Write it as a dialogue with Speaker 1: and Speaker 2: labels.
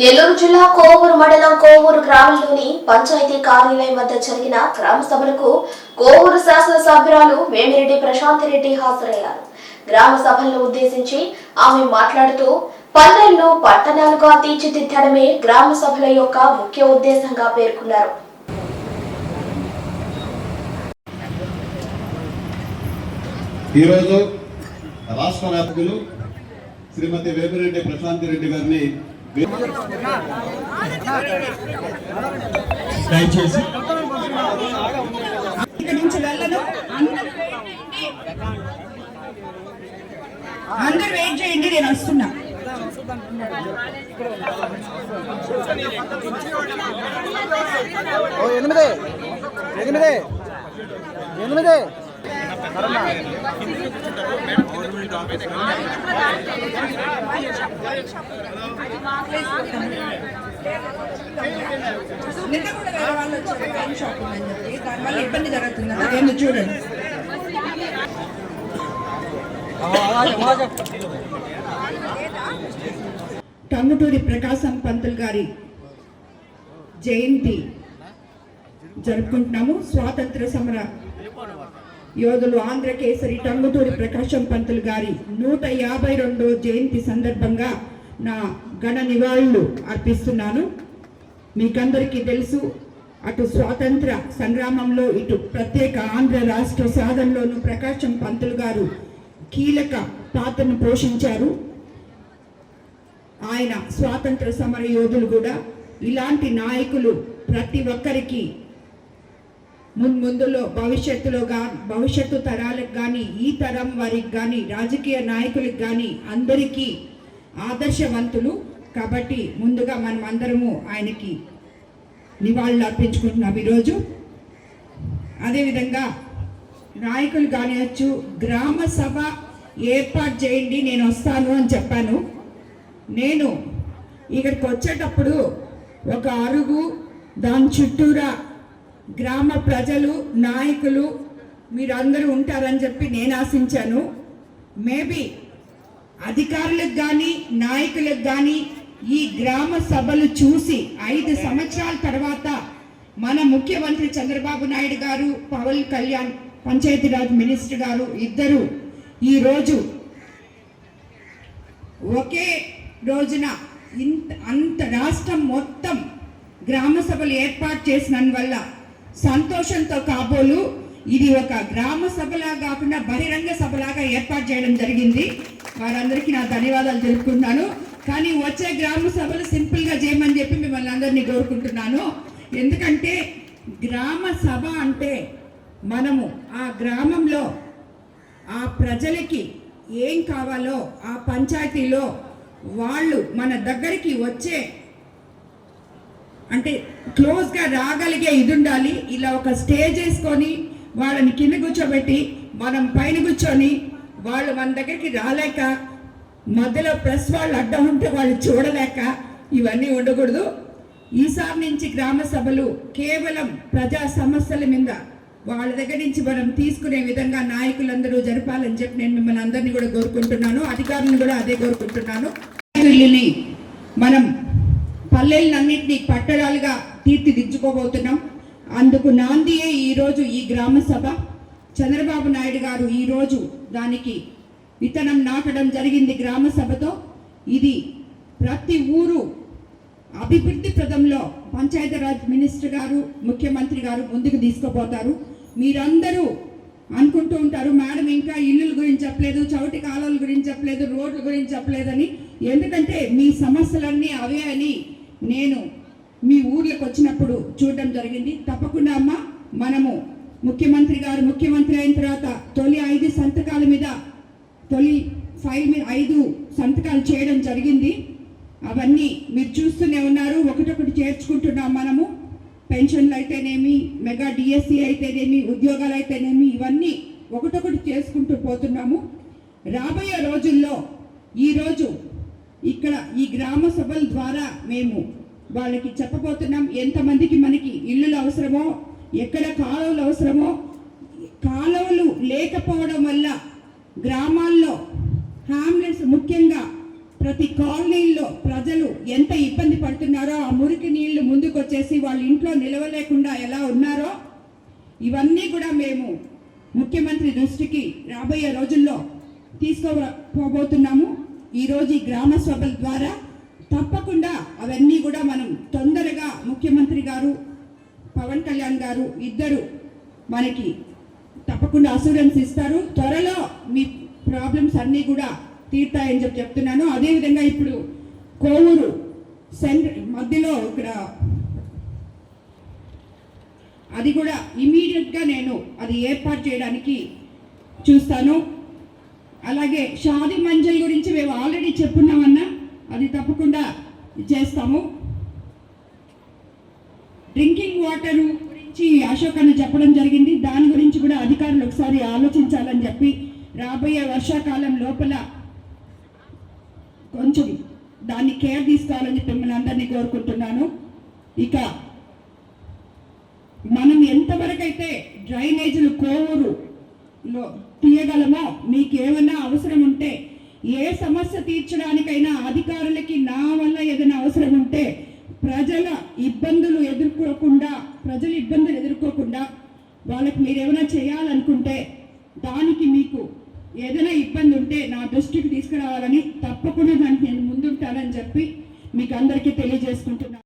Speaker 1: నెల్లూరు జిల్లా కోవూరు మండలం కోవూరు గ్రామంలోని పంచాయతీ కార్యాలయం వద్ద జరిగిన గ్రామ సభలకు కోవూరు శాసనసభ్యురాలు వేమిరెడ్డి ప్రశాంత్ రెడ్డి హాజరయ్యారు. గ్రామ సభలను ఉద్దేశించి ఆమె మాట్లాడుతూ పల్లెలను పట్టణాలుగా తీర్చిదిద్దడమే గ్రామ సభల యొక్క ముఖ్య ఉద్దేశంగా పేర్కొన్నారు.
Speaker 2: ఈరోజు రాష్ట్ర వ్యాపకులు శ్రీమతి వేమిరెడ్డి ప్రశాంత్ రెడ్డి గారిని దయచేసి
Speaker 3: ఇక్కడి నుంచి వెళ్ళను. అందరు వెయిట్ చేయండి నేను వస్తున్నా.
Speaker 4: ఓ ఎనిమిది. ఎనిమిది. ఎనిమిది.
Speaker 3: నిన్న కూడా వేరే వాళ్ళు వచ్చారు పెన్ షాప్ ఉందని చెప్పి దానివల్ల ఇబ్బంది జరుగుతుంది అదేంటి చూడండి టంగుటూరి ప్రకాశం పంతులు గారి జయంతి జరుపుకుంటున్నాము. స్వాతంత్ర సమర యోధులు ఆంధ్ర కేసరి ప్రకాశం పంతులు గారి నూట యాభై రెండో జయంతి సందర్భంగా నా ఘన నివాళులు అర్పిస్తున్నాను. మీకందరికీ తెలుసు అటు స్వాతంత్ర సంగ్రామంలో ఇటు ప్రత్యేక ఆంధ్ర రాష్ట్ర సాధనలోను ప్రకాశం పంతులు గారు కీలక పాత్రను పోషించారు. ఆయన స్వాతంత్ర సమర యోధులు కూడా ఇలాంటి నాయకులు ప్రతి ఒక్కరికి మున్ముందులో భవిష్యత్తులో గా భవిష్యత్తు తరాలకు కానీ ఈ తరం వారికి కానీ రాజకీయ నాయకులకు కానీ అందరికీ ఆదర్శవంతులు కాబట్టి ముందుగా మనం అందరము ఆయనకి నివాళులు అర్పించుకుంటున్నాం ఈరోజు. అదేవిధంగా నాయకులు కానివచ్చు గ్రామ సభ ఏర్పాటు చేయండి నేను వస్తాను అని చెప్పాను. నేను ఇక్కడికి వచ్చేటప్పుడు ఒక అరుగు దాని చుట్టూరా గ్రామ ప్రజలు నాయకులు మీరందరూ ఉంటారని చెప్పి నేను ఆశించాను. మేబీ అధికారులకు కానీ నాయకులకు కానీ ఈ గ్రామ సభలు చూసి ఐదు సంవత్సరాల తర్వాత మన ముఖ్యమంత్రి చంద్రబాబు నాయుడు గారు పవన్ కళ్యాణ్ పంచాయతీరాజ్ మినిస్టర్ గారు ఇద్దరు ఈరోజు ఒకే రోజున ఇంత అంత రాష్ట్రం మొత్తం గ్రామ సభలు ఏర్పాటు చేసినందువల్ల సంతోషంతో కాబోలు. ఇది ఒక గ్రామ సభలా కాకుండా బహిరంగ సభలాగా ఏర్పాటు చేయడం జరిగింది. వారందరికీ నా ధన్యవాదాలు తెలుపుకుంటున్నాను. కానీ వచ్చే గ్రామ సభలు సింపుల్గా చేయమని చెప్పి మిమ్మల్ని అందరినీ కోరుకుంటున్నాను. ఎందుకంటే గ్రామ సభ అంటే మనము ఆ గ్రామంలో ఆ ప్రజలకి ఏం కావాలో ఆ పంచాయతీలో వాళ్ళు మన దగ్గరికి వచ్చే అంటే క్లోజ్గా రాగలిగే ఇది ఉండాలి ఇలా ఒక స్టేజ్ వేసుకొని వాళ్ళని కింద కూర్చోబెట్టి మనం పైన కూర్చొని వాళ్ళు మన దగ్గరికి రాలేక మధ్యలో ప్రెస్ వాళ్ళు అడ్డం ఉంటే వాళ్ళు చూడలేక ఇవన్నీ ఉండకూడదు. ఈసారి నుంచి గ్రామ సభలు కేవలం ప్రజా సమస్యల మీద వాళ్ళ దగ్గర నుంచి మనం తీసుకునే విధంగా నాయకులందరూ జరపాలని చెప్పి నేను మిమ్మల్ని అందరినీ కూడా కోరుకుంటున్నాను. అధికారులను కూడా అదే కోరుకుంటున్నాను. మనం పల్లెలన్నింటినీ పట్టణాలుగా తీర్చిదిద్దుకోబోతున్నాం. అందుకు నాందియే ఈరోజు ఈ గ్రామ సభ. చంద్రబాబు నాయుడు గారు ఈరోజు దానికి విత్తనం నాటడం జరిగింది గ్రామ సభతో. ఇది ప్రతి ఊరు అభివృద్ధి ప్రదంలో పంచాయతీరాజ్ మినిస్టర్ గారు ముఖ్యమంత్రి గారు ముందుకు తీసుకుపోతారు. మీరందరూ అనుకుంటూ ఉంటారు మేడం ఇంకా ఇల్లుల గురించి చెప్పలేదు చౌటి కాలువల గురించి చెప్పలేదు రోడ్ల గురించి చెప్పలేదని. ఎందుకంటే మీ సమస్యలన్నీ అవే అని నేను మీ ఊర్లకు వచ్చినప్పుడు చూడడం జరిగింది. తప్పకుండా అమ్మ మనము ముఖ్యమంత్రి గారు ముఖ్యమంత్రి అయిన తర్వాత తొలి ఐదు సంతకాల మీద తొలి ఫైల్ మీద ఐదు సంతకాలు చేయడం జరిగింది. అవన్నీ మీరు చూస్తూనే ఉన్నారు. ఒకటొకటి చేర్చుకుంటున్నాం మనము. పెన్షన్లు అయితేనేమి మెగా డిఎస్సి అయితేనేమి ఉద్యోగాలు అయితేనేమి ఇవన్నీ ఒకటొకటి చేసుకుంటూ పోతున్నాము. రాబోయే రోజుల్లో ఈరోజు ఇక్కడ ఈ గ్రామ సభల ద్వారా మేము వాళ్ళకి చెప్పబోతున్నాం. ఎంతమందికి మనకి ఇల్లులు అవసరమో ఎక్కడ కాలువలు అవసరమో కాలువలు లేకపోవడం వల్ల గ్రామాల్లో హామ్లెట్స్ ముఖ్యంగా ప్రతి కాలనీల్లో ప్రజలు ఎంత ఇబ్బంది పడుతున్నారో ఆ మురికి నీళ్ళు ముందుకు వచ్చేసి వాళ్ళ ఇంట్లో నిలవలేకుండా ఎలా ఉన్నారో ఇవన్నీ కూడా మేము ముఖ్యమంత్రి దృష్టికి రాబోయే రోజుల్లో తీసుకోబోతున్నాము. ఈరోజు ఈ గ్రామ సభల ద్వారా తప్పకుండా అవన్నీ కూడా మనం తొందరగా ముఖ్యమంత్రి గారు పవన్ కళ్యాణ్ గారు ఇద్దరు మనకి తప్పకుండా అసూరెన్స్ ఇస్తారు. త్వరలో మీ ప్రాబ్లమ్స్ అన్నీ కూడా తీర్తాయని చెప్పి చెప్తున్నాను. అదేవిధంగా ఇప్పుడు కోవూరు సెంటర్ మధ్యలో ఇక్కడ అది కూడా ఇమీడియట్గా నేను అది ఏర్పాటు చేయడానికి చూస్తాను. అలాగే షాది మంజల్ గురించి మేము చెప్పున్నామన్నా అది తప్పకుండా చేస్తాము. డ్రింకింగ్ వాటర్ గురించి అశోక్ అన్న చెప్పడం జరిగింది. దాని గురించి కూడా అధికారులు ఒకసారి ఆలోచించాలని చెప్పి రాబోయే వర్షాకాలం లోపల కొంచెం దాన్ని కేర్ తీసుకోవాలని చెప్పి మిమ్మల్ని అందరినీ కోరుకుంటున్నాను. ఇక మనం ఎంతవరకైతే డ్రైనేజీలు కోవూరులో తీయగలమో మీకు ఏమైనా అవసరం ఉంటే ఏ సమస్య తీర్చడానికైనా అధికారులకి నా వల్ల ఏదైనా అవసరం ఉంటే ప్రజల ఇబ్బందులు ఎదుర్కోకుండా ప్రజల ఇబ్బందులు ఎదుర్కోకుండా వాళ్ళకి మీరు ఏమైనా చేయాలనుకుంటే దానికి మీకు ఏదైనా ఇబ్బంది ఉంటే నా దృష్టికి తీసుకురావాలని తప్పకుండా దానికి నేను ముందుంటానని చెప్పి మీకు అందరికీ తెలియజేసుకుంటున్నాను